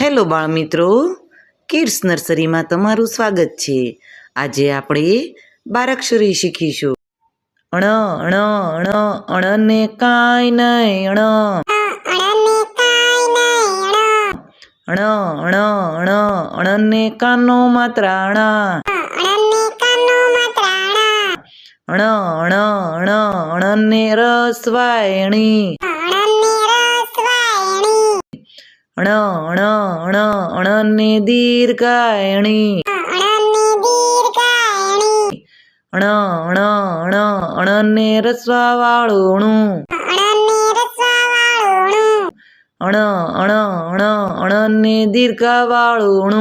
Hello બાળમિત્રો, kids નર્સરીમાં તમારું સ્વાગત છે. આજે આપણે બારાક્ષરી શીખીશું. અણ અણ અણ, અણને કાંઈ નહીં, અણ. અણ અણ અણ, અણને કાનો માત્ર, અણા. અણ અણ અણ અણને રસવાયણી. અણ અણ અણ, અણને દીર્ઘાયણી. અણ અણ અણ, અણને રસવાવાળું અણ અણ અણ, અણને દીર્ઘાવાળું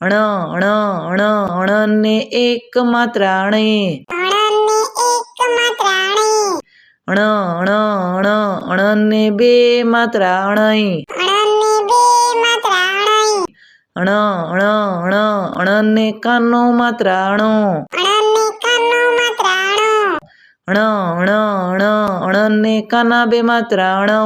અણ અણ અણ અણને એક માત્ર અણે અણ અણ અણ અણને બે માત્ર અણઈ અણ અણ અણ અણને કાનો માત્ર અણો અણ અણ અણ અણને કાના બે માત્ર અણઉ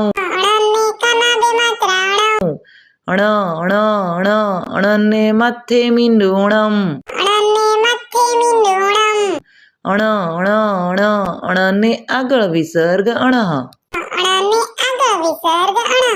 અણ અણ અણ અણને માથે મીંડુણમ અણ અણ અણ અણને આગળ વિસર્ગ અણહ વિસર્ગ અણઃ.